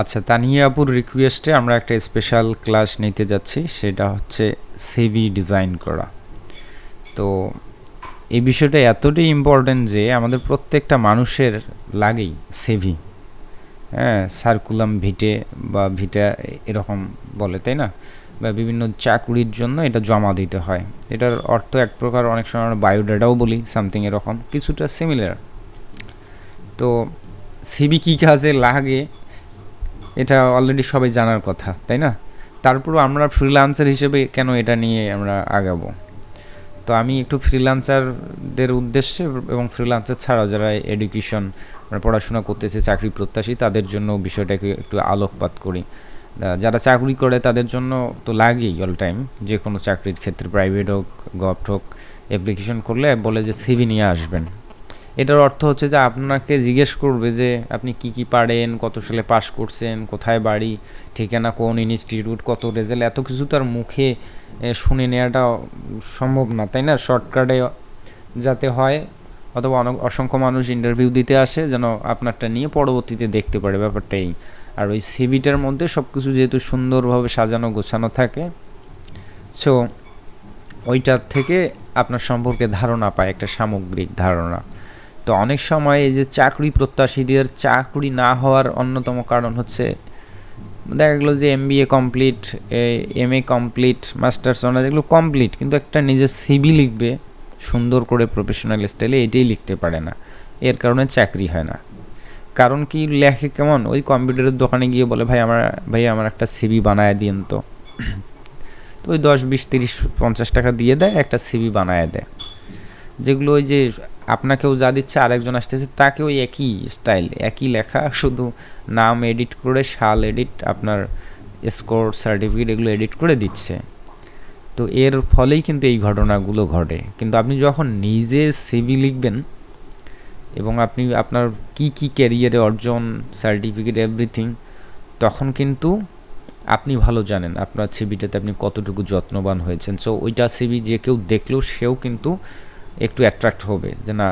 আচ্ছা তানিয়াপুর রিকোয়েস্টে আমরা একটা স্পেশাল ক্লাস নিতে যাচ্ছি, সেটা হচ্ছে সিভি ডিজাইন করা। তো এই বিষয়টা এতটাই ইম্পর্ট্যান্ট যে আমাদের প্রত্যেকটা মানুষের লাগেই সিভি হ্যাঁ সার্কুলাম ভিটে বা ভিটা এরকম বলে, তাই না? বা বিভিন্ন চাকুরির জন্য এটা জমা দিতে হয়। এটার অর্থ এক প্রকার, অনেক সময় আমরা বায়োডাটাও বলি সামথিং এরকম, কিছুটা সিমিলার তো সিবি কী কাজে লাগে? এটা অলরেডি সবাই জানার কথা, তাই না? তারপরও আমরা ফ্রিলান্সার হিসেবে কেন এটা নিয়ে আমরা আগাবো? তো আমি একটু ফ্রিলান্সারদের উদ্দেশ্যে এবং ফ্রিলান্সার ছাড়াও যারা এডুকেশন মানে পড়াশোনা করতেছে, চাকরি প্রত্যাশী, তাদের জন্য বিষয়টাকে একটু আলোকপাত করি। যারা চাকরি করে, তাদের জন্য তো লাগেই অল টাইম যে কোনো চাকরির ক্ষেত্রে প্রাইভেট হোক গভট হোক অ্যাপ্লিকেশন করলে বলে যে সিভি নিয়ে আসবেন। এটার অর্থ হচ্ছে যে আপনাকে জিজ্ঞেস করবে যে আপনি কি কি পারেন, কত সালে পাশ করছেন, কোথায় বাড়ি, ঠিকানা, কোন ইনস্টিটিউট কত রেজাল্ট এত কিছু তার মুখে শুনে নেওয়াটা সম্ভব না, তাই না? শর্টকাটে যাতে হয়, অথবা অনেক, অসংখ্য মানুষ ইন্টারভিউ দিতে আসে যেন আপনারটা নিয়ে পরবর্তীতে দেখতে পারে ব্যাপারটাই আর ওই সিভিটার মধ্যে সব কিছু যেহেতু সুন্দরভাবে সাজানো, গোছানো থাকে সো ওইটার থেকে আপনার সম্পর্কে ধারণা পায়, একটা সামগ্রিক ধারণা। তো অনেক সময় এই যে চাকরি প্রত্যাশীদের চাকরি না হওয়ার অন্যতম কারণ হচ্ছে, দেখা গেলো যে M B A complete M A complete masters honours এগুলো কমপ্লিট কিন্তু একটা নিজের সিবি লিখবে, সুন্দর করে প্রফেশনাল স্টাইলে এটাই লিখতে পারে না। এর কারণে চাকরি হয় না। কারণ কি লেখে কেমন? ওই কম্পিউটারের দোকানে গিয়ে বলে, ভাই, আমার ভাই, আমার একটা সিবি বানায় দিন তো। তো ওই দশ, বিশ, তিরিশ, পঞ্চাশ টাকা দিয়ে দেয়, একটা সিবি বানায় দেয়। যেগুলো ওই যে আপনাকেও যা দিচ্ছে, আরেকজন আসতেছে, তাকেও একই স্টাইল একই লেখা, শুধু নাম এডিট করে শাল এডিট আপনার স্কোর সার্টিফিকেট এগুলো এডিট করে দিচ্ছে। তো এর ফলেই কিন্তু এই ঘটনাগুলো ঘটে। কিন্তু আপনি যখন নিজে সিভি লিখবেন এবং আপনি আপনার কি কি ক্যারিয়ারে অর্জন সার্টিফিকেট এভরিথিং তখন কিন্তু আপনি ভালো জানেন আপনার সিবিটাতে আপনি কতটুকু যত্নবান হয়েছেন। সো ওইটা সিবি যে কেউ দেখলেও সেও কিন্তু একটু অ্যাট্রাক্ট হবে, যে না,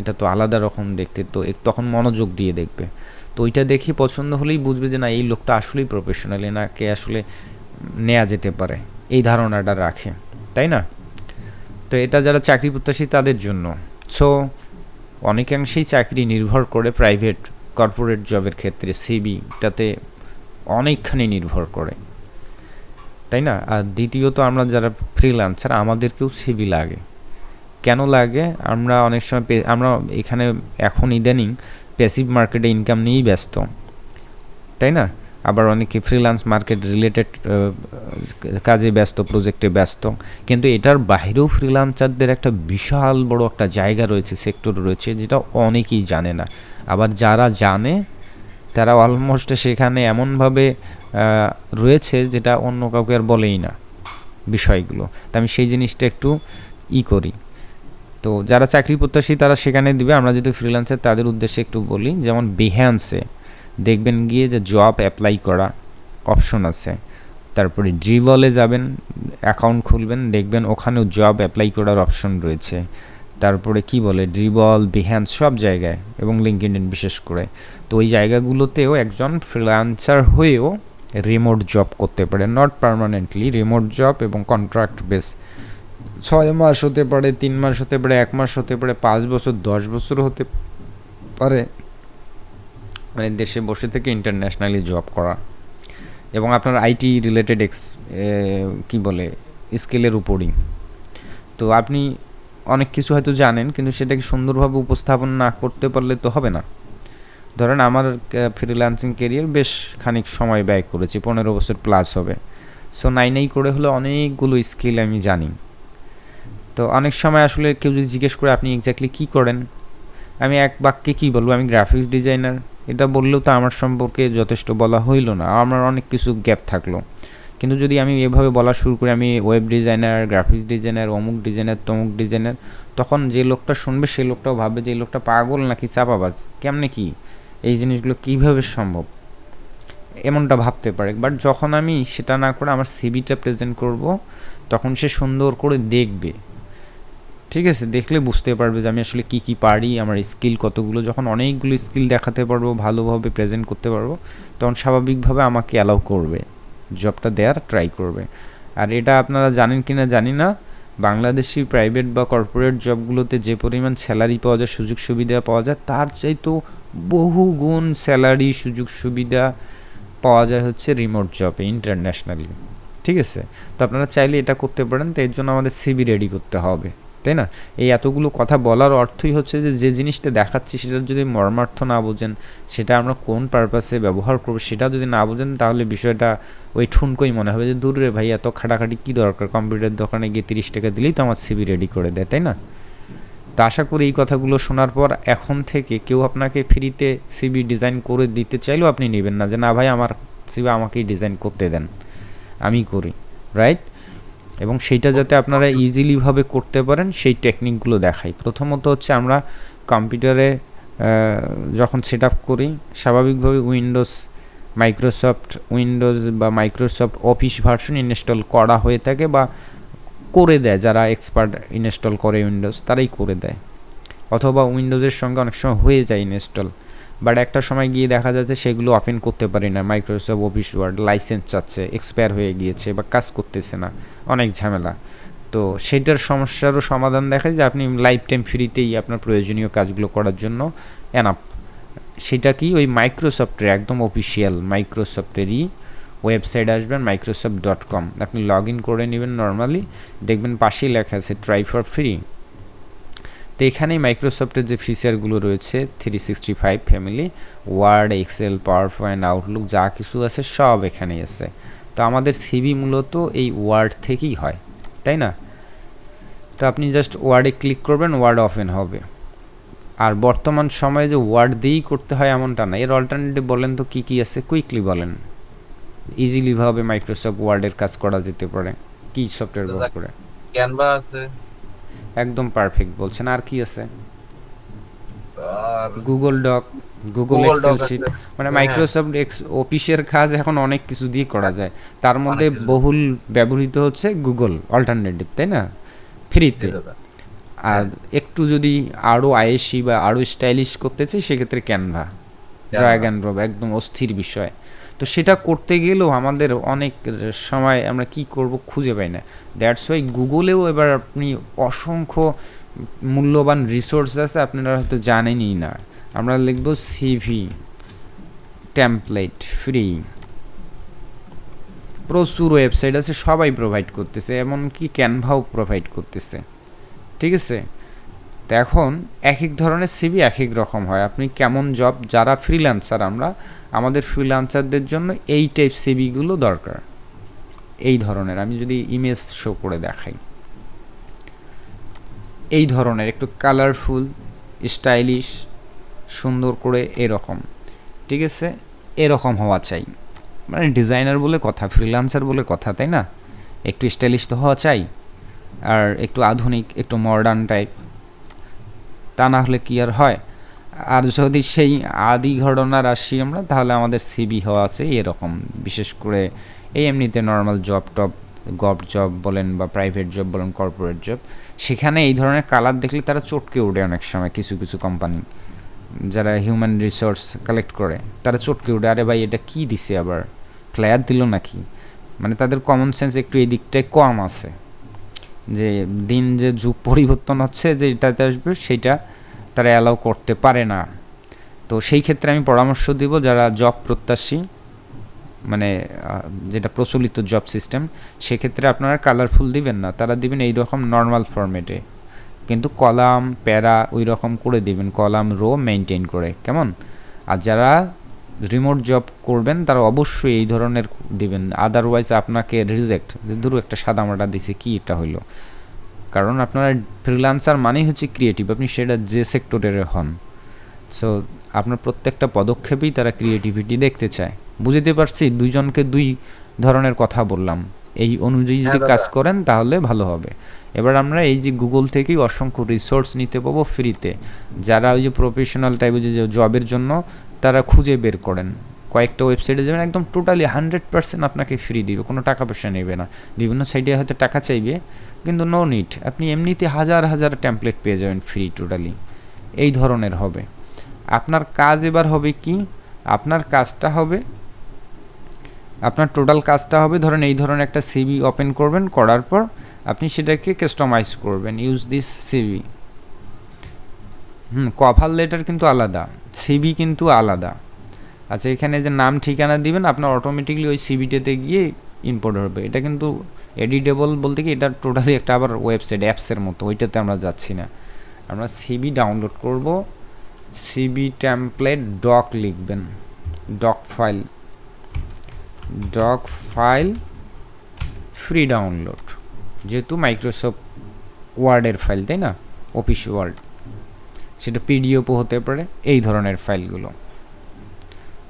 এটা তো আলাদা রকম দেখতে, তো তখন মনোযোগ দিয়ে দেখবে। তো ওইটা দেখি পছন্দ হলেই বুঝবে যে না, এই লোকটা আসলেই প্রফেশনাল এনাকে আসলে নেওয়া যেতে পারে, এই ধারণাটা রাখে, তাই না? তো এটা যারা চাকরি প্রত্যাশী তাদের জন্য। সো অনেকাংশেই চাকরি নির্ভর করে প্রাইভেট কর্পোরেট জবের ক্ষেত্রে সিবিটাতে অনেকখানি নির্ভর করে, তাই না? আর দ্বিতীয়ত, আমরা যারা ফ্রিলান্সার আমাদেরকেও সিবি লাগে। কেন লাগে? আমরা অনেক সময় আমরা এখানে এখন ইদানিং প্যাসিভ মার্কেটে ইনকাম নিয়েই ব্যস্ত। তাই না? আবার অনেকে ফ্রিল্যান্স মার্কেট রিলেটেড কাজে ব্যস্ত প্রজেক্টে ব্যস্ত। কিন্তু এটার বাইরেও ফ্রিলান্সারদের একটা বিশাল বড় একটা জায়গা রয়েছে সেক্টর রয়েছে, যেটা অনেকেই জানে না। আবার যারা জানে, তারা অলমোস্ট সেখানে এমনভাবে রয়েছে যেটা অন্য কাউকে আর বলেই না বিষয়গুলো। তা আমি সেই জিনিসটা একটু ই করি। তো যারা চাকরি প্রত্যাশী তারা সেখানে দিবে। আমরা যদি ফ্রিল্যান্সার তাদের উদ্দেশ্যে একটু বলি, যেমন বিহ্যান্সে দেখবেন গিয়ে যে জব অ্যাপ্লাই করা অপশন আছে। তারপরে ড্রিবলে যাবেন অ্যাকাউন্ট খুলবেন, দেখবেন ওখানেও জব অ্যাপ্লাই করার অপশন রয়েছে। তারপরে কি বলে? ড্রিবল বিহ্যান্স সব জায়গায় এবং লিঙ্কড বিশেষ করে। তো ওই জায়গাগুলোতেও একজন ফ্রিল্যান্সার হয়েও রিমোট জব করতে পারে। নট পারমানেন্টলি রিমোট জব এবং কন্ট্রাক্ট বেস ছয় মাস হতে পারে, তিন মাস হতে পারে, এক মাস হতে পারে, পাঁচ বছর, দশ বছর হতে পারে। মানে দেশে বসে থেকে ইন্টারন্যাশনালি জব করা। এবং আপনার আইটি রিলেটেড এক্স কী বলে, স্কেলের উপরই। তো আপনি অনেক কিছু হয়তো জানেন, কিন্তু সেটাকে সুন্দরভাবে উপস্থাপন না করতে পারলে তো হবে না। ধরেন আমার ফ্রিল্যান্সিং কেরিয়ার বেশ খানিক সময় ব্যয় করেছি, পনেরো বছর প্লাস হবে। সো নাই নাই করে হলে অনেকগুলো স্কিল আমি জানি। তো অনেক সময় আসলে কেউ যদি জিজ্ঞেস করে আপনি এক্স্যাক্টলি কী করেন, আমি এক বাক্যে কী বলব? আমি গ্রাফিক্স ডিজাইনার এটা বললেও তো আমার সম্পর্কে যথেষ্ট বলা হইল না, আমার অনেক কিছু গ্যাপ থাকল। কিন্তু যদি আমি এভাবে বলা শুরু করি, আমি ওয়েব ডিজাইনার গ্রাফিক্স ডিজাইনার অমুক ডিজাইনার তমুক ডিজাইনার তখন যে লোকটা শুনবে সেই লোকটাও ভাববে যে লোকটা পাগল নাকি চাপাবাজ, কেমনে কি? এই জিনিসগুলো কীভাবে সম্ভব? এমনটা ভাবতে পারে। বাট যখন আমি সেটা না করে আমার সিবিটা প্রেজেন্ট করব, তখন সে সুন্দর করে দেখবে। ঠিক আছে, দেখলে বুঝতে পারবে যে আমি আসলে কি কি পারি, আমার স্কিল কতগুলো, যখন অনেকগুলো স্কিল দেখাতে পারব, ভালোভাবে প্রেজেন্ট করতে পারব, তখন স্বাভাবিকভাবে আমাকে অ্যালাউ করবে জবটা দেওয়ার ট্রাই করবে। আর এটা আপনারা জানেন কি না জানি না, বাংলাদেশি প্রাইভেট বা কর্পোরেট জবগুলোতে যে পরিমাণ স্যালারি পাওয়া যায়, সুযোগ সুবিধা পাওয়া যায়, তার চাইতো বহু গুণ স্যালারি সুযোগ সুবিধা পাওয়া যায় হচ্ছে রিমোট জবে ইন্টারন্যাশনালি ঠিক আছে? তো আপনারা চাইলে এটা করতে পারেন, তো এর জন্য আমাদের সিবি রেডি করতে হবে। তাই না? এই এতগুলো কথা বলার অর্থই হচ্ছে যে যে জিনিসটা দেখাচ্ছি সেটার যদি মর্মার্থ না বোঝেন, সেটা আমরা কোন পারপাসে ব্যবহার করব সেটা যদি না বোঝেন, তাহলে বিষয়টা ওই ঠুনকোই মনে হবে যে, দূরে ভাই, এত খাটাখাটি কী দরকার? কম্পিউটার দোকানে গিয়ে তিরিশ টাকা দিলেই তো আমার সিবি রেডি করে দেয়। তাই না? তো আশা করি এই কথাগুলো শোনার পর এখন থেকে কেউ আপনাকে ফ্রিতে সিবি ডিজাইন করে দিতে চাইলেও আপনি নেবেন না যে, না ভাই, আমার সিবি আমাকেই ডিজাইন করতে দেন। আমি করি রাইট এবং সেইটা যাতে আপনারা ইজিলিভাবে করতে পারেন, সেই টেকনিকগুলো দেখাই। প্রথমত হচ্ছে আমরা কম্পিউটারে যখন সেট আপ করি, স্বাভাবিকভাবে উইন্ডোজ মাইক্রোসফট উইন্ডোজ বা মাইক্রোসফট অফিস ভার্সন ইনস্টল করা হয়ে থাকে বা করে দেয়। যারা এক্সপার্ট ইনস্টল করে উইন্ডোজ তারাই করে দেয়। অথবা উইন্ডোজের সঙ্গে অনেক সময় হয়ে যায় ইনস্টল বাট একটা সময় গিয়ে দেখা যাচ্ছে সেগুলো ওপেন করতে পারি না। মাইক্রোসফট অফিস ওয়ার্ড লাইসেন্স চাচ্ছে এক্সপায়ার হয়ে গিয়েছে বা কাজ করতেছে না, অনেক ঝামেলা। তো সেটার সমস্যারও সমাধান দেখা যে আপনি লাইফ টাইম ফ্রিতেই আপনার প্রয়োজনীয় কাজগুলো করার জন্য এনাপ সেটা কি ওই মাইক্রোসফটের একদম অফিসিয়াল মাইক্রোসফটেরই ওয়েবসাইট আসবেন মাইক্রোসফট ডট কম আপনি লগ ইন করে নেবেন নর্মালি দেখবেন পাশেই লেখা আছে ট্রাই ফর ফ্রি তো এখানেই মাইক্রোসফটের যে ফিচারগুলো রয়েছে three sixty five family Word Excel PowerPoint Outlook যা কিছু আছে সব এখানেই আছে। তো আমাদের সিবি মূলত এই ওয়ার্ড থেকেই হয় তাই না? তো আপনি জাস্ট ওয়ার্ডে ক্লিক করবেন ওয়ার্ড ওপেন হবে। আর বর্তমান সময়ে যে ওয়ার্ড দিয়েই করতে হয় এমনটা না এর অল্টারনেটিভ বলেন তো কী কী আছে কুইকলি বলেন। ইজিলিভাবে মাইক্রোসফট ওয়ার্ডের কাজ করা যেতে পারে কি সফটওয়্যার ব্যবহার করে। ক্যানভা আছে। একদম পারফেক্ট বলছেন। আর কি আছে? Google doc Google Excel sheet মানে। মাইক্রোসফট এক্স অফিসের কাজ এখন অনেক কিছু দিয়ে করা যায়। তার মধ্যে বহুল ব্যবহৃত হচ্ছে গুগল অল্টারনেটিভ তাই না? ফ্রিতে আর একটু যদি আরও আয়েসি বা আরও স্টাইলিশ করতে চাই সেক্ষেত্রে ক্যানভা ড্র্যাগ অ্যান্ড ড্রপ একদম অস্থির বিষয়। তো সেটা করতে গেলেও আমাদের অনেক সময় আমরা কি করব খুঁজে পাই না। দ্যাটস ওয়াই গুগলেও এবার আপনি অসংখ্য মূল্যবান রিসোর্স আছে, আপনারা হয়তো জানেনই না। আমরা লিখব সিভি টেমপ্লেট ফ্রি প্রচুর ওয়েবসাইট আছে, সবাই প্রোভাইড করতেছে, এমনকি ক্যানভাও প্রোভাইড করতেছে। ঠিক আছে? তো এখন এক এক ধরনের সিভি এক এক রকম হয়। আপনি কেমন জব যারা ফ্রিল্যান্সার আমরা, আমাদের ফ্রিল্যান্সারদের জন্য এই টাইপ সিভিগুলো দরকার। এই ধরনের, আমি যদি ইমেজ শো করে দেখাই। এই ধরনের, একটু কালারফুল স্টাইলিশ সুন্দর করে এরকম। ঠিক আছে? এরকম হওয়া চাই। মানে ডিজাইনার বলে কথা ফ্রিল্যান্সার বলে কথা, তাই না? একটু স্টাইলিশ তো হওয়া চাই। আর একটু আধুনিক, একটু মডার্ন টাইপ তা না হলে কি আর হয়? আর যদি সেই আদি ঘটনার আসি আমরা, তাহলে আমাদের সিবি হওয়া আছে এরকম। বিশেষ করে এই এমনিতে নর্মাল জব টব, গভ জব বলেন বা প্রাইভেট জব বলেন কর্পোরেট জব সেখানে এই ধরনের কালার দেখলে তারা চটকে ওঠে অনেক সময় কিছু কিছু কোম্পানি যারা হিউম্যান রিসোর্স কালেক্ট করে, তারা চটকে ওঠে আরে ভাই, এটা কি দিছে আবার? ফ্ল্যায়ার দিল নাকি? মানে তাদের কমন সেন্স একটু এই দিকটায় কম আছে। যে দিন যে যুগ পরিবর্তন হচ্ছে যে এটাতে আসবে, সেটা তারা অ্যালাউ করতে পারে না। তো সেই ক্ষেত্রে আমি পরামর্শ দিব যারা জব প্রত্যাশী মানে যেটা প্রচলিত জব সিস্টেম সেক্ষেত্রে আপনারা কালারফুল দিবেন না। তারা দিবেন এই রকম নর্মাল ফরম্যাটে কিন্তু কলাম, প্যারা ওই রকম করে দিবেন। কলাম রো মেনটেন করে। কেমন? আর যারা রিমোট জব করবেন তারা অবশ্যই এই ধরনের দিবেন। আদারওয়াইজ আপনাকে রিজেক্ট ধরো একটা সাদা মাটা দিছে কি এটা হইল? কারণ আপনার ফ্রিলান্সার মানেই হচ্ছে ক্রিয়েটিভ আপনি সেটা যে সেক্টরের হন। সো আপনার প্রত্যেকটা পদক্ষেপেই তারা ক্রিয়েটিভিটি দেখতে চায়। বুঝতে পারছি দুইজনকে দুই ধরনের কথা বললাম। এই অনুযায়ী যদি হ্যাঁ কাজ করেন তাহলে ভালো হবে। এবার আমরা এই যে গুগল থেকেই অসংখ্য রিসোর্স নিতে পাবো ফ্রিতে যারা ওই যে প্রফেশনাল টাইপের যে জবের জন্য তারা খুঁজে বের করেন। কয়েকটা ওয়েবসাইটে যাবেন, একদম টোটালি হান্ড্রেড পার্সেন্ট আপনাকে ফ্রি দিবে, কোনো টাকা পয়সা নেবে না। বিভিন্ন সাইডে হয়তো টাকা চাইবে, কিন্তু নো নিট আপনি এমনিতে হাজার হাজার ট্যাম্পলেট পেয়ে যাবেন ফ্রি টোটালি এই ধরনের হবে। আপনার কাজ এবার হবে কি? আপনার কাজটা হবে, আপনার টোটাল কাজটা হবে, ধরেন এই ধরনের একটা সিবি ওপেন করবেন, করার পর আপনি সেটাকে কাস্টমাইজ করবেন। Use this CV hmm cover letter কিন্তু আলাদা সিবি কিন্তু আলাদা। আচ্ছা এখানে যে নাম ঠিকানা দিবেন, আপনার অটোমেটিকলি ওই সিবিটাতে গিয়ে ইম্পোর্ট হবে। এটা কিন্তু এডিটেবল বলতে কি, এটা টোটালি একটা আবার ওয়েবসাইট অ্যাপসের মতো, ওইটাতে আমরা যাচ্ছি না। আমরা সিবি ডাউনলোড করব সিবি টেমপ্লেট ডক লিখবেন doc file doc file free download যেহেতু মাইক্রোসফট ওয়ার্ডের ফাইল তাই না? অফিস ওয়ার্ড সেটা পিডিএফও হতে পারে, এই ধরনের ফাইলগুলো।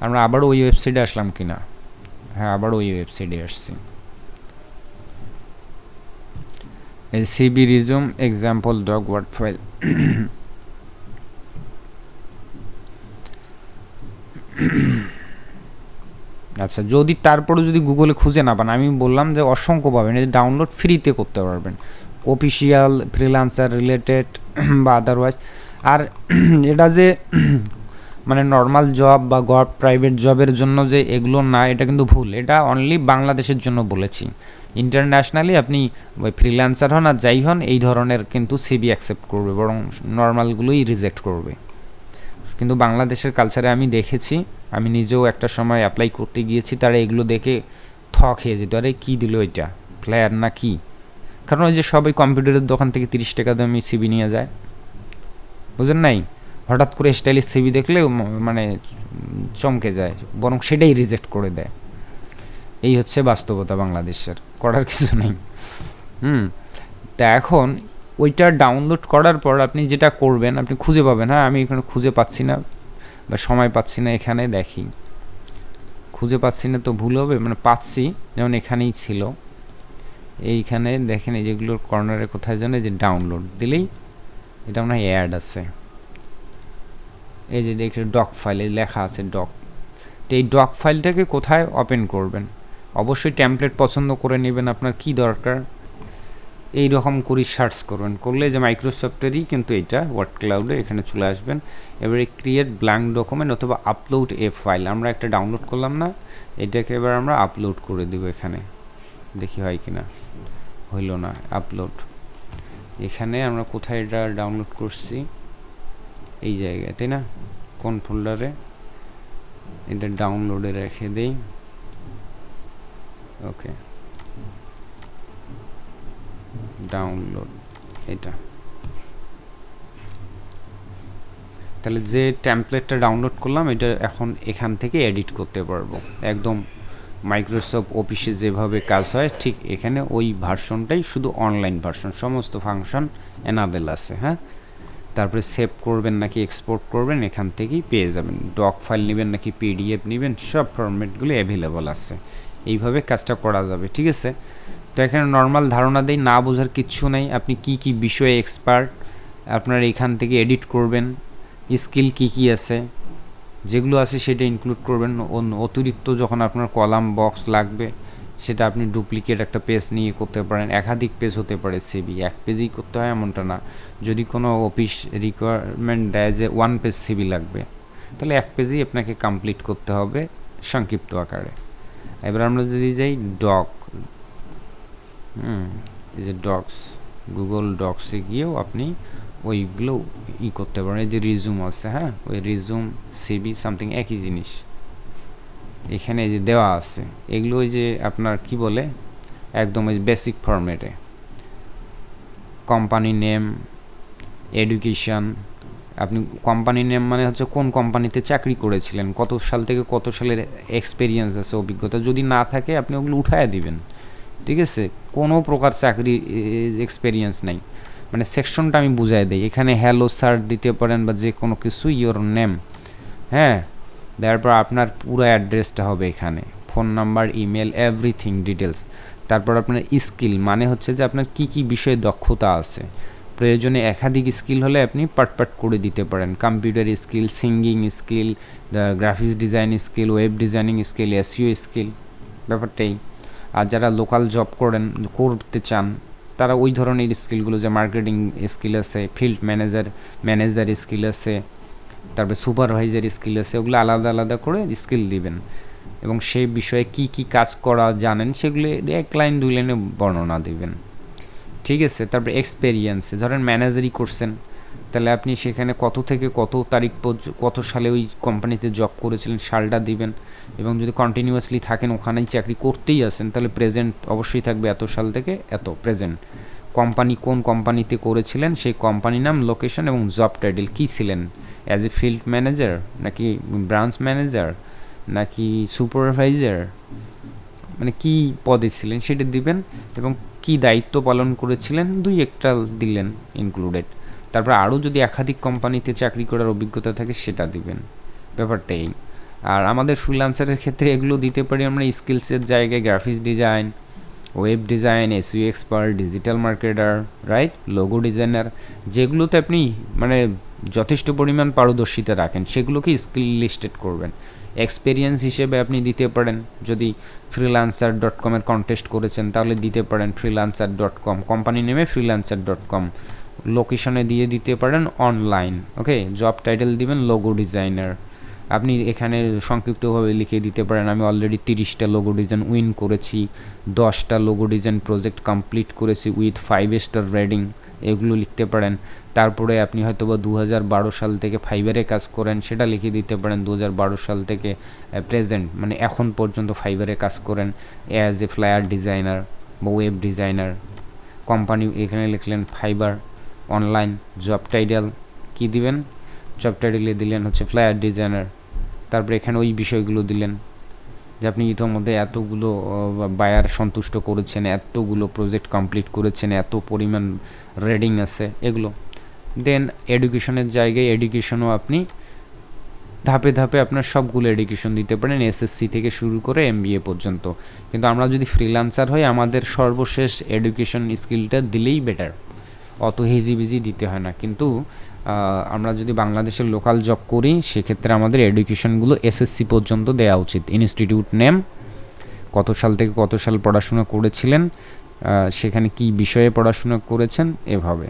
আমরা আবার ওই ওয়েবসাইটে আসলাম কি না হ্যাঁ আবার ওই ওয়েবসাইটে আসছি। CV resume example doc word file আচ্ছা যদি তারপরে যদি গুগলে খুঁজে না পান, আমি বললাম যে অসংখ্য পাবেন এটা ডাউনলোড ফ্রিতে করতে পারবেন। অফিসিয়াল ফ্রিলান্সার রিলেটেড বা আদারওয়াইজ আর এটা যে মানে নর্মাল জব বা গভ প্রাইভেট জবের জন্য যে এগুলো না, এটা কিন্তু ভুল। এটা অনলি বাংলাদেশের জন্য বলেছি। ইন্টারন্যাশনালি আপনি ওই ফ্রিল্যান্সার হন আর যাই হন, এই ধরনের কিন্তু সিবি অ্যাকসেপ্ট করবে বরং নর্মালগুলোই রিজেক্ট করবে। কিন্তু বাংলাদেশের কালচারে আমি দেখেছি, আমি নিজেও একটা সময় অ্যাপ্লাই করতে গিয়েছি, তারা এগুলো দেখে থ খেয়ে যেত, আরে, কী দিল এটা? প্লেয়ার না কি? কারণ ওই যে সবাই কম্পিউটারের দোকান থেকে তিরিশ টাকা দামি সিবি নিয়ে যায়। বুঝেন নাই? হঠাৎ করে স্টাইলিশ সিবি দেখলে মানে চমকে যায়, বরং সেটাই রিজেক্ট করে দেয়। এই হচ্ছে বাস্তবতা বাংলাদেশের, করার কিছু নেই। হুম, তা এখন ওইটা ডাউনলোড করার পর আপনি যেটা করবেন, আপনি খুঁজে পাবেন হ্যাঁ আমি এখানে খুঁজে পাচ্ছি না বা সময় পাচ্ছি না, এখানে দেখি। খুঁজে পাচ্ছি না তো ভুল হবে মানে পাচ্ছি, যেমন এখানেই ছিল। এইখানে দেখেন এই যেগুলোর কর্নারে কোথায় জানে যে ডাউনলোড দিলেই এটা মনে হয় অ্যাড আছে। এই যে দেখে ডক ফাইলে লেখা আছে ডক তো এই ডক ফাইলটাকে কোথায় ওপেন করবেন? অবশ্যই ট্যাম্পলেট পছন্দ করে নেবেন আপনার কি দরকার? এই রকম করি সার্চ করবেন। করলে যে মাইক্রোসফটেরই কিন্তু এটা ওয়ার্ড ক্লাউডে এখানে চলে আসবেন। এবারে ক্রিয়েট ব্ল্যাঙ্ক ডকুমেন্ট অথবা আপলোড এ ফাইল আমরা একটা ডাউনলোড করলাম না, এটাকে এবার আমরা আপলোড করে দেব এখানে। দেখি হয় কি না হইল না আপলোড এখানে আমরা কোথায় এটা ডাউনলোড করছি? এই জায়গায়, তাই না? কোন ফোল্ডারে এটা ডাউনলোডে রেখে দেই। ওকে ডাউনলোড এটা। তাহলে যে ট্যাম্পলেটটা ডাউনলোড করলাম, এটা এখন এখান থেকে এডিট করতে পারব। একদম মাইক্রোসফট অফিসে যেভাবে কাজ হয়, ঠিক এখানে ওই ভার্সনটাই শুধু অনলাইন ভার্সন সমস্ত ফাংশন এনাবেল আছে হ্যাঁ? তারপরে সেভ করবেন নাকি এক্সপোর্ট করবেন, এখান থেকেই পেয়ে যাবেন। ডক ফাইল নেবেন নাকি পিডিএফ নেবেন, সব ফরম্যাটগুলো অ্যাভেলেবল আছে। এইভাবে কাজটা করা যাবে, ঠিক আছে? তো এখানে নর্মাল ধারণা দেই, না বোঝার কিচ্ছু নেই, আপনি কি কি বিষয়ে এক্সপার্ট আপনার এখান থেকে এডিট করবেন স্কিল কি কি আছে যেগুলো আছে সেটা ইনক্লুড করবেন। অন্য অতিরিক্ত যখন আপনার কলাম বক্স লাগবে, সেটা আপনি ডুপ্লিকেট একটা পেজ নিয়ে করতে পারেন। একাধিক পেজ হতে পারে সিবি এক পেজেই করতে হয় এমনটা না। যদি কোনো অফিস রিকোয়ারমেন্ট দেয় যে ওয়ান পেজ সিবি লাগবে, তাহলে এক পেজেই আপনাকে কমপ্লিট করতে হবে সংক্ষিপ্ত আকারে। এবার আমরা যদি যাই ডক হুম, এই যে ডকস গুগল ডকসে গিয়েও আপনি ওইগুলো ই করতে পারেন, এই যে রিজুম আছে হ্যাঁ? ওই রিজুম সিবি সামথিং একই জিনিস। এখানে যে দেওয়া আছে, এগুলো ওই যে আপনার কি বলে? একদম ওই বেসিক ফরম্যাটে কোম্পানি নেম এডুকেশন আপনি কোম্পানি নেম মানে হচ্ছে কোন কোম্পানিতে চাকরি করেছিলেন, কত সাল থেকে কত সালের এক্সপিরিয়েন্স আছে, অভিজ্ঞতা। যদি না থাকে, আপনি ওগুলো উঠায় দিবেন। ঠিক আছে? কোনো প্রকার চাকরি এক্সপিরিয়েন্স নাই। মানে সেকশনটা আমি বুঝাই দিই। এখানে হ্যালো স্যার দিতে পারেন বা যে কোনো কিছু ইওর নেম হ্যাঁ? তারপর আপনার পুরো অ্যাড্রেসটা হবে এখানে। Phone number email everything details তারপর আপনার স্কিল মানে হচ্ছে যে আপনার কি কি বিষয়ে দক্ষতা আছে। প্রয়োজনে একাধিক স্কিল হলে আপনি পার্ট করে দিতে পারেন। Computer skill singing skill graphics design skill web designing skill SEO skill ব্যাপারটাই। আর যারা লোকাল জব করেন, করতে চান তারা ওই ধরনের স্কিলগুলো, যে মার্কেটিং স্কিল আছে, ফিল্ড ম্যানেজার ম্যানেজার স্কিল আছে, তারপরে সুপারভাইজার স্কিল আছে, ওগুলো আলাদা আলাদা করে স্কিল দিবেন। এবং সেই বিষয়ে কি কি কাজ করা জানেন, সেগুলো এক লাইন, দুই লাইনে বর্ণনা দিবেন। ঠিক আছে? তারপরে এক্সপেরিয়েন্সে ধরেন ম্যানেজারই করছেন তাহলে আপনি সেখানে কত থেকে কত তারিখ কত সালে ওই কোম্পানিতে জব করেছিলেন, সালটা দিবেন? এবং যদি কন্টিনিউয়াসলি থাকেন, ওখানেই চাকরি করতেই আছেন তাহলে প্রেজেন্ট অবশ্যই থাকবে এত সাল থেকে এত প্রেজেন্ট কোম্পানি কোন কোম্পানিতে করেছিলেন, সেই কোম্পানি নাম লোকেশন এবং জব টাইটেল কী ছিলেন? অ্যাজ এ ফিল্ড ম্যানেজার নাকি ব্রাঞ্চ ম্যানেজার নাকি সুপারভাইজার মানে কি পদে ছিলেন সেটা দিবেন এবং কি দায়িত্ব পালন করেছিলেন, দুই একটা দিলেন ইনক্লুডেড তারপর আরও যদি একাধিক কোম্পানিতে চাকরি করার অভিজ্ঞতা থাকে, সেটা দিবেন। ব্যাপারটা এই। আর আমাদের ফ্রিলান্সারের ক্ষেত্রে এগুলো দিতে পারি আমরা স্কিলসের জায়গায় graphics design web design SEO expert digital marketer right logo designer যেগুলোতে আপনি মানে যথেষ্ট পরিমাণ পারদর্শিতা রাখেন, সেগুলোকে স্কিল লিস্টেড করবেন। এক্সপেরিয়েন্স হিসেবে আপনি দিতে পারেন। যদি ফ্রিলান্সার ডট কমের কন্টেস্ট করেছেন, তাহলে দিতে পারেন ফ্রিলান্সার ডট কম কোম্পানি নেমে ফ্রিলান্সার ডট কম লোকেশনে দিয়ে দিতে পারেন অনলাইন ওকে জব টাইটেল দিবেন লোগো ডিজাইনার আপনি এখানে সংক্ষিপ্তভাবে লিখে দিতে পারেন, আমি অলরেডি তিরিশটা লোগো ডিজাইন উইন করেছি, দশটা লোগো ডিজাইন প্রজেক্ট কমপ্লিট করেছি উইথ ফাইভ স্টার রেডিং এগুলো লিখতে পারেন। তারপরে আপনি হয়তো বা দু বারো সাল থেকে ফাইবারে কাজ করেন, সেটা লিখে দিতে পারেন দু বারো সাল থেকে প্রেজেন্ট মানে এখন পর্যন্ত ফাইবারে কাজ করেন অ্যাজ এ ফ্লায়ার ডিজাইনার বা ওয়েব ডিজাইনার কোম্পানি এখানে লিখলেন ফাইবার অনলাইন জব টাইটেল কি দিবেন? জব টাইটেলে দিলেন হচ্ছে ফ্লায়ার ডিজাইনার তারপরে এখানে ওই বিষয়গুলো দিলেন, যে আপনি ইতোমধ্যে এতগুলো বায়ার সন্তুষ্ট করেছেন, এতগুলো প্রজেক্ট কমপ্লিট করেছেন, এত পরিমাণ রেডিং আছে, এগুলো। দেন এডুকেশনের জায়গায় এডুকেশনও আপনি ধাপে ধাপে আপনার সবগুলো এডুকেশন দিতে পারেন এসএসসি থেকে শুরু করে এমবিএ পর্যন্ত। কিন্তু আমরা যদি ফ্রিল্যান্সার হই, আমাদের সর্বশেষ এডুকেশন স্কিলটা দিলেই বেটার অত হেজিবিজি দিতে হয় না। কিন্তু আমরা যদি বাংলাদেশের লোকাল জব করি, সেক্ষেত্রে আমাদের এডুকেশনগুলো এসএসসি পর্যন্ত দেওয়া উচিত। ইনস্টিটিউট নেম কত সাল থেকে কত সাল পড়াশোনা করেছিলেন সেখানে কি বিষয়ে পড়াশোনা করেছেন, এভাবে।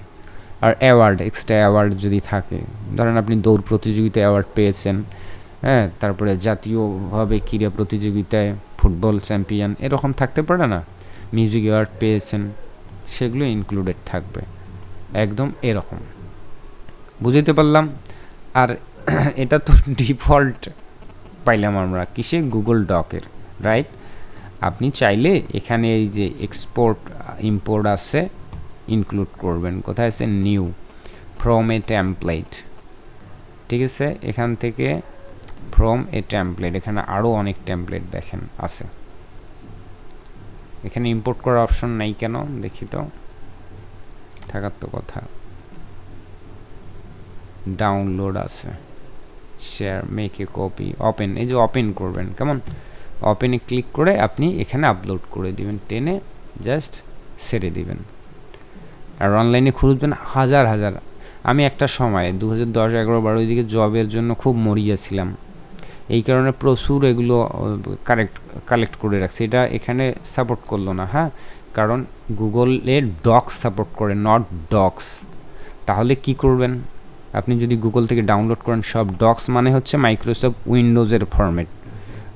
আর অ্যাওয়ার্ড এক্সট্রা অ্যাওয়ার্ড যদি থাকে, ধরেন আপনি দৌড় প্রতিযোগিতায় অ্যাওয়ার্ড পেয়েছেন হ্যাঁ তারপরে জাতীয়ভাবে ক্রীড়া প্রতিযোগিতায় ফুটবল চ্যাম্পিয়ন এরকম থাকতে পারে না? মিউজিক অ্যাওয়ার্ড পেয়েছেন, সেগুলো ইনক্লুডেড থাকবে। একদম এরকম। বুঝতে পারলাম? আর এটা তো ডিফল্ট পাইলাম আমরা। কিসে? গুগল ডকের, রাইট? আপনি চাইলে এখানে এই যে এক্সপোর্ট, ইম্পোর্ট আছে, ইনক্লুড করবেন। কোথায় আছে? নিউ, ফ্রম এ ট্যাম্পলেট ঠিক আছে? এখান থেকে ফ্রম এ ট্যাম্পলেট এখানে আরও অনেক ট্যাম্পলেট দেখেন, আছে। এখানে ইম্পোর্ট করার অপশন নাই কেন? দেখি তো। থাকার তো কথা। ডাউনলোড আছে। Share make a copy open এই যে ওপেন করবেন, কেমন? ওপেনে ক্লিক করে আপনি এখানে আপলোড করে দিবেন, টেনে জাস্ট ছেড়ে দিবেন। আর অনলাইনে খুঁজবেন হাজার হাজার। আমি একটা সময় দু হাজার দশ, এগারো, বারো দিকে জবের জন্য খুব মরিয়াছিলাম এই কারণে প্রচুর এগুলো কারেক্ট কালেক্ট করে রাখছে। এটা এখানে সাপোর্ট করল না হ্যাঁ? কারণ গুগলে ডক্স সাপোর্ট করে, নট ডক্স। তাহলে কি করবেন? আপনি যদি গুগল থেকে ডাউনলোড করেন, সব ডক্স মানে হচ্ছে মাইক্রোসফট উইন্ডোজের ফরম্যাট,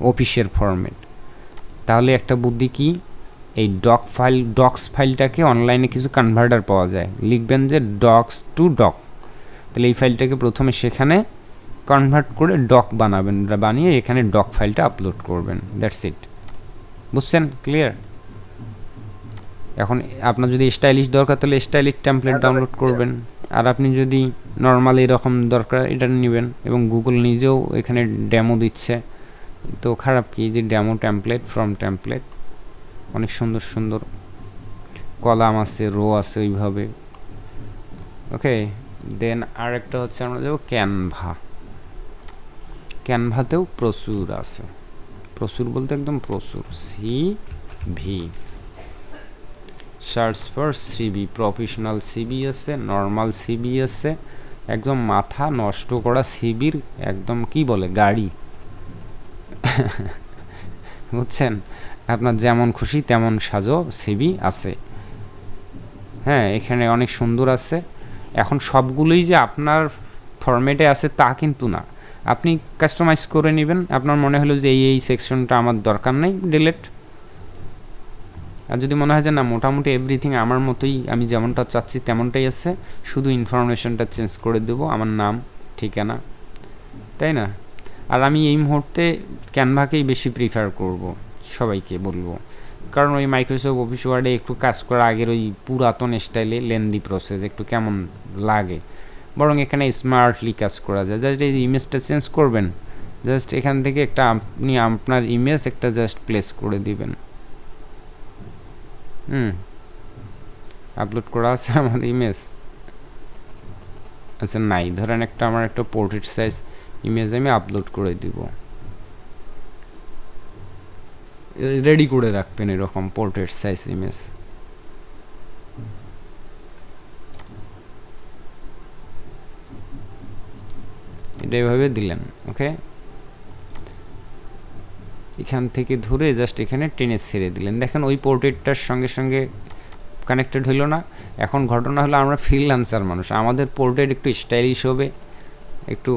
অফিসের ফরম্যাট। তাহলে একটা বুদ্ধি কি? এই ডক ফাইল, ডক্স ফাইলটাকে অনলাইনে কিছু কনভার্টার পাওয়া যায়। লিখবেন যে ডক্স টু ডক। তাহলে এই ফাইলটাকে প্রথমে সেখানে কনভার্ট করে ডক বানাবেন, বানিয়ে এখানে ডক ফাইলটা আপলোড করবেন। দ্যাটস ইট বুঝছেন? ক্লিয়ার এখন আপনার যদি স্টাইলিশ দরকার তাহলে স্টাইলিশ টেমপ্লেট ডাউনলোড করবেন। আর আপনি যদি নর্মাল এরকম দরকার এটা নেবেন এবং গুগল নিজেও এখানে ড্যামো দিচ্ছে। তো খারাপ কি যে ড্যামো টেমপ্লেট ফ্রম টেমপ্লেট অনেক সুন্দর সুন্দর কলাম আছে রো আছে ওইভাবে। ওকে দেন আর একটা হচ্ছে আমরা যাব ক্যানভা ক্যানভাতেও প্রচুর আছে। প্রচুর বলতে একদম প্রচুর। C V search for CV professional CV আছে নর্মাল সিবি আছে, একদম মাথা নষ্ট করা সিবির একদম কি বলে, গাড়ি। বুঝছেন? আপনার যেমন খুশি তেমন সাজো সিবি আছে। হ্যাঁ এখানে অনেক সুন্দর আছে। এখন সবগুলোই যে আপনার ফরম্যাটে আছে তা কিন্তু না। আপনি কাস্টমাইজ করে নেবেন। আপনার মনে হলো যে এই এই সেকশনটা আমার দরকার নেই ডিলেট আর যদি মনে হয় যে না, মোটামুটি এভরিথিং আমার মতোই আমি যেমনটা চাচ্ছি তেমনটাই আছে, শুধু ইনফরমেশনটা চেঞ্জ করে দেবো, আমার নাম, ঠিকানা, তাই না? আর আমি এই মুহূর্তে ক্যানভাকেই বেশি প্রিফার করব, সবাইকে বলব। কারণ ওই মাইক্রোসফট অফিস ওয়ার্ডে একটু কাজ করা আগের ওই পুরাতন স্টাইলে লেন্দি প্রসেস একটু কেমন লাগে। বরং এখানে স্মার্টলি কাজ করা যায়। জাস্ট এই ইমেজটা চেঞ্জ করবেন জাস্ট এখান থেকে একটা আপনি আপনার ইমেজ একটা জাস্ট প্লেস করে দিবেন। হুম। আপলোড করা আছে আমার ইমেজ আচ্ছা নাই, ধরেন একটা আমার একটা পোর্ট্রেট সাইজ ইমেজ আমি আপলোড করে দিব। রেডি করে রাখবেন এরকম পোর্ট্রেট সাইজ ইমেজ এটা এভাবে দিলেন ওকে এখান থেকে ধরে জাস্ট এখানে টেনে ছেড়ে দিলেন। দেখেন ওই পোর্ট্রেটটার সঙ্গে সঙ্গে কানেক্টেড হইল না। এখন ঘটনা হলো আমরা ফ্রিল্যান্সার মানুষ। আমাদের পোর্ট্রেট একটু স্টাইলিশ হবে, একটু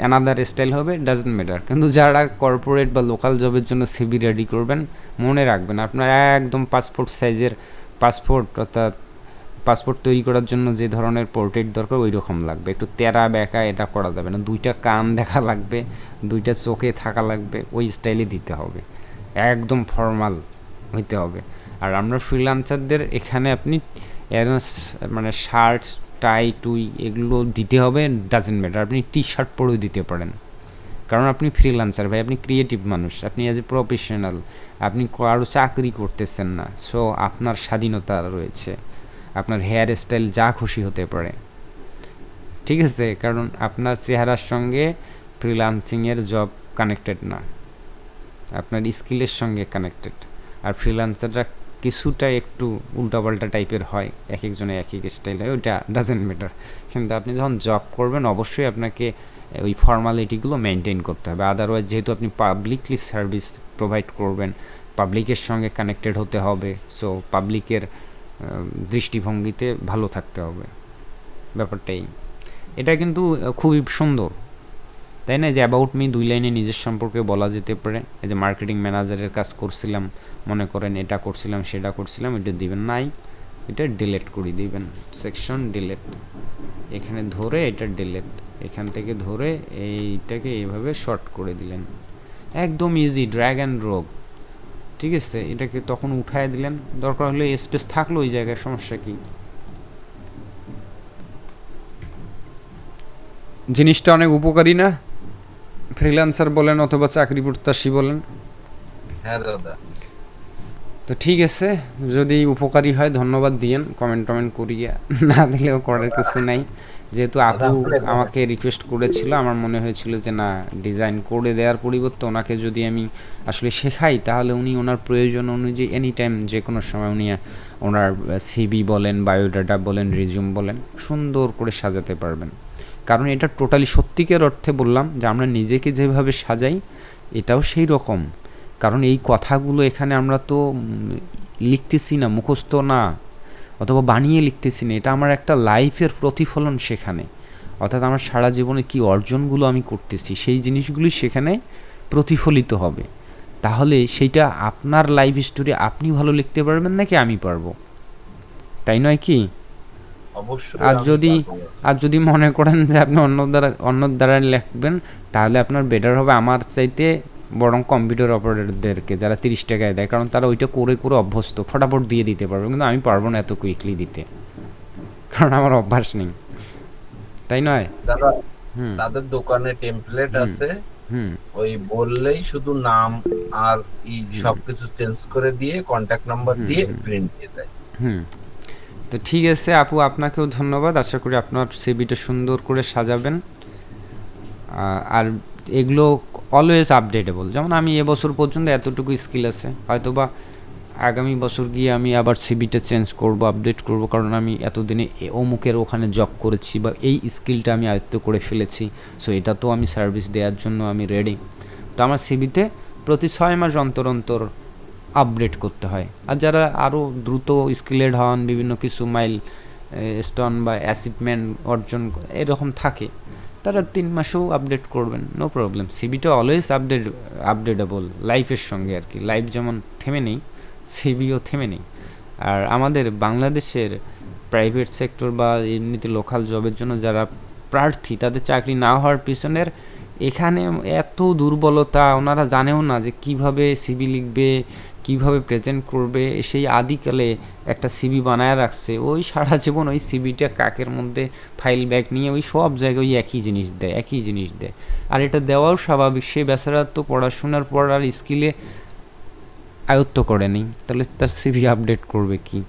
অ্যানাদার স্টাইল হবে ডাজন্ট ম্যাটার কিন্তু যারা কর্পোরেট বা লোকাল জবের জন্য সিবি রেডি করবেন, মনে রাখবেন, আপনার একদম পাসপোর্ট সাইজের পাসপোর্ট অর্থাৎ পাসপোর্ট তৈরি করার জন্য যে ধরনের পোর্ট্রেট দরকার ওই রকম লাগবে। একটু তেরা বেঁকা এটা করা যাবে না। দুইটা কান দেখা লাগবে, দুইটা চোখে থাকা লাগবে, ওই স্টাইলে দিতে হবে। একদম ফর্মাল হইতে হবে। আর আমরা ফ্রিলান্সারদের এখানে আপনি মানে শার্ট টাই টুই এগুলো দিতে হবে ডাজেন্ট ম্যাটার আপনি টি শার্ট পরেও দিতে পারেন। কারণ আপনি ফ্রিলান্সার ভাই, আপনি ক্রিয়েটিভ মানুষ, আপনি অ্যাজ এ প্রফেশনাল আপনি কারও চাকরি করতেছেন না। সো আপনার স্বাধীনতা রয়েছে। আপনার হেয়ার স্টাইল যা খুশি হতে পারে। ঠিক আছে? কারণ আপনার চেহারার সঙ্গে ফ্রিলান্সিংয়ের জব কানেক্টেড না। আপনার স্কিলের সঙ্গে কানেক্টেড আর ফ্রিলান্সাররা কিছুটা একটু উল্টাপাল্টা টাইপের হয় এক একজনের এক এক স্টাইল হয়, ওইটা ডাজেন্ট ম্যাটার কিন্তু আপনি যখন জব করবেন, অবশ্যই আপনাকে ওই ফর্মালিটিগুলো মেনটেন করতে হবে। আদারওয়াইজ যেহেতু আপনি পাবলিকলি সার্ভিস প্রোভাইড করবেন পাবলিকের সঙ্গে কানেক্টেড হতে হবে। সো পাবলিকের দৃষ্টিভঙ্গিতে ভালো থাকতে হবে। ব্যাপারটাই। এটা কিন্তু খুবই সুন্দর। তাই না? যে অ্যাবাউট মি দুই লাইনে নিজের সম্পর্কে বলা যেতে পারে। এই যে মার্কেটিং ম্যানেজারের কাজ করছিলাম, মনে করেন এটা করছিলাম, সেটা করছিলাম, এটা দিবেন নাই, এটা ডিলেট করে দিবেন। সেকশন ডিলেট এখানে ধরে এটা ডিলেট এখান থেকে ধরে এইটাকে এইভাবে শর্ট করে দিলেন। একদম ইজি ড্র্যাগ অ্যান্ড ড্রপ ঠিক আছে এটাকে তখন উঠায় দিলেন। দরকার হলে স্পেস থাকল ওই জায়গায় সমস্যা কি? জিনিসটা অনেক উপকারী না? ফ্রিল্যান্সার বলেন অথবা চাকরি প্রত্যাশী বলেন। হ্যাঁ দাদা। তো ঠিক আছে যদি উপকারী হয় ধন্যবাদ দিয়েন কমেন্ট টমেন্ট করিয়া। না দিলেও করার কিছু নাই। যেহেতু আপু আমাকে রিকোয়েস্ট করেছিল আমার মনে হয়েছিল যে না ডিজাইন করে দেওয়ার পরিবর্তে ওনাকে যদি আমি আসলে শেখাই তাহলে উনি ওনার প্রয়োজন অনুযায়ী এনি টাইম যে কোনো সময় উনি ওনার সিবি বলেন বায়োডাটা বলেন রিজিউম বলেন সুন্দর করে সাজাতে পারবেন। কারণ এটা টোটালি সত্যিকার অর্থে বললাম যে আমরা নিজেকে যেভাবে সাজাই এটাও সেই রকম। কারণ এই কথাগুলো এখানে আমরা তো লিখতেছি না মুখস্থ না। অথবা বানিয়ে লিখতেছি না। এটা আমার একটা লাইফের প্রতিফলন সেখানে। অর্থাৎ আমার সারা জীবনে কি অর্জনগুলো আমি করতেছি সেই জিনিসগুলি সেখানে প্রতিফলিত হবে। তাহলে সেইটা আপনার লাইফ স্টোরি আপনি ভালো লিখতে পারবেন নাকি আমি পারব? তাই নয় কি? অবশ্যই আর যদি আর যদি মনে করেন যে আপনি অন্য দ্বারা অন্য দ্বারা লিখবেন তাহলে আপনার বেটার হবে। আমার চাইতে বরং কম্পিউটার অপারেটরদেরকে যারা তিরিশ টাকায় দেয় কারণ তারা ওইটা করে করে অভ্যস্ত ফটাফট দিয়ে দিতে পারবে। কিন্তু আমি পারব না এত কুইকলি দিতে। কারণ আমার অভ্যাস নেই। তাই নয়? দাদা তাদের দোকানে টেমপ্লেট আছে। ওই বললেই শুধু নাম আর ই সবকিছু চেঞ্জ করে দিয়ে কন্টাক্ট নাম্বার দিয়ে প্রিন্ট দিয়ে দেয়। হুম। তো ঠিক আছে আপু আপনাকেও ধন্যবাদ। আশা করি আপনার সিবিটা সুন্দর করে সাজাবেন। আর এগুলো অলওয়েজ আপডেটেবল যেমন আমি এবছর পর্যন্ত এতটুকু স্কিল আছে। হয়তোবা আগামী বছর গিয়ে আমি আবার সিবিটা চেঞ্জ করব আপডেট করব, কারণ আমি এতদিনে অমুকের ওখানে জব করেছি বা এই স্কিলটা আমি আয়ত্ত করে ফেলেছি। সো এটা তো আমি সার্ভিস দেওয়ার জন্য আমি রেডি তো আমার সিবিতে প্রতি ছয় মাস অন্তর অন্তর আপডেট করতে হয়। আর যারা আরও দ্রুত স্কিলেড হন, বিভিন্ন কিছু মাইল স্টোন বা অ্যাচিভমেন্ট অর্জন এরকম থাকে। তারা তিন মাসেও আপডেট করবেন নো প্রবলেম সিবিটা অলওয়েজ আপডেট আপডেটেবল লাইফের সঙ্গে আর কি। লাইফ যেমন থেমে নেই সিবিও থেমে নেই। আর আমাদের বাংলাদেশের প্রাইভেট সেক্টর বা এমনিতে লোকাল জবের জন্য যারা প্রার্থী, তাদের চাকরি না হওয়ার পিছনের এখানে এত দুর্বলতা, ওনারা জানেও না যে কীভাবে সিবি লিখবে কীভাবে প্রেজেন্ট করবে, সেই আদিকালে একটা সিবি বানায় রাখছে। ওই সারা জীবন ওই সিবিটা কাকের মধ্যে ফাইল ব্যাগ নিয়ে ওই সব জায়গায় ওই একই জিনিস দেয়, একই জিনিস দেয়। আর এটা দেওয়াও স্বাভাবিক, সে বেচারা তো পড়াশোনার পর আর স্কিলে আয়ত্ত করেনি তাহলে তার সিভি আপডেট করবে কি?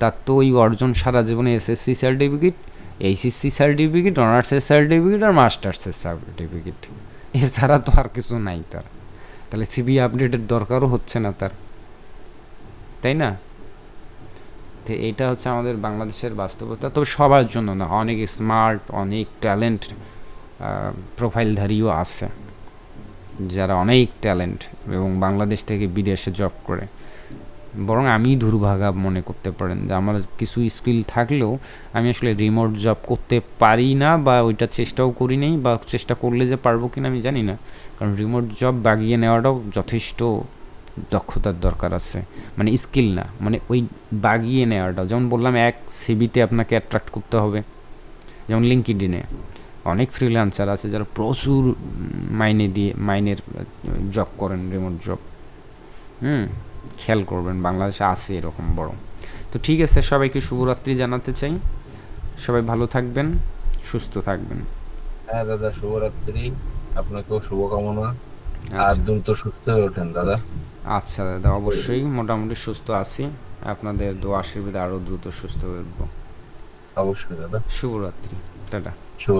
তার তো ওই অর্জন সারা জীবনে এসএসসি সার্টিফিকেট এইচএসসি সার্টিফিকেট অনার্সের সার্টিফিকেট আর মাস্টার্সের সার্টিফিকেট এছাড়া তো আর কিছু নাই তার। তাহলে সিবি আপডেটের দরকারও হচ্ছে না তার। তাই না? তো এটা হচ্ছে আমাদের বাংলাদেশের বাস্তবতা। তবে সবার জন্য না, অনেক স্মার্ট অনেক ট্যালেন্ট প্রোফাইলধারীও আছে। যারা অনেক ট্যালেন্ট এবং বাংলাদেশ থেকে বিদেশে জব করে। বরং আমি দুর্ভাগা মনে করতে পারেন যে আমার কিছু স্কিল থাকলেও আমি আসলে রিমোট জব করতে পারি না বা ওইটা চেষ্টাও করি নাই বা চেষ্টা করলে যে পারব কিনা আমি জানি না। কারণ রিমোট জব বাগিয়ে নেওয়াটাও যথেষ্ট দক্ষতার দরকার আছে। মানে স্কিল না মানে ওই বাগিয়ে নেওয়াটা। যেমন বললাম, এক সিবিতে আপনাকে অ্যাট্রাক্ট করতে হবে। যেমন লিঙ্কিডিনে অনেক ফ্রিল্যান্সার আছে যারা প্রচুর মাইনে দিয়ে, মাইনের জব করেন রিমোট জব হুম? খেয়াল করবেন বাংলাদেশে আছে এরকম বড়। তো ঠিক আছে সবাইকে শুভরাত্রি জানাতে চাই। সবাই ভালো থাকবেন সুস্থ থাকবেন। হ্যাঁ দাদা শুভরাত্রি। আপনাকেও শুভকামনা। আর আচ্ছা দ্রুত সুস্থ হয়ে ওঠেন দাদা। আচ্ছা দাদা অবশ্যই মোটামুটি সুস্থ আছি। আপনাদের দোয়া আশীর্বাদে আরও দ্রুত সুস্থ হয়ে উঠবো। অবশ্যই দাদা। শুভরাত্রি টাটা। শুভ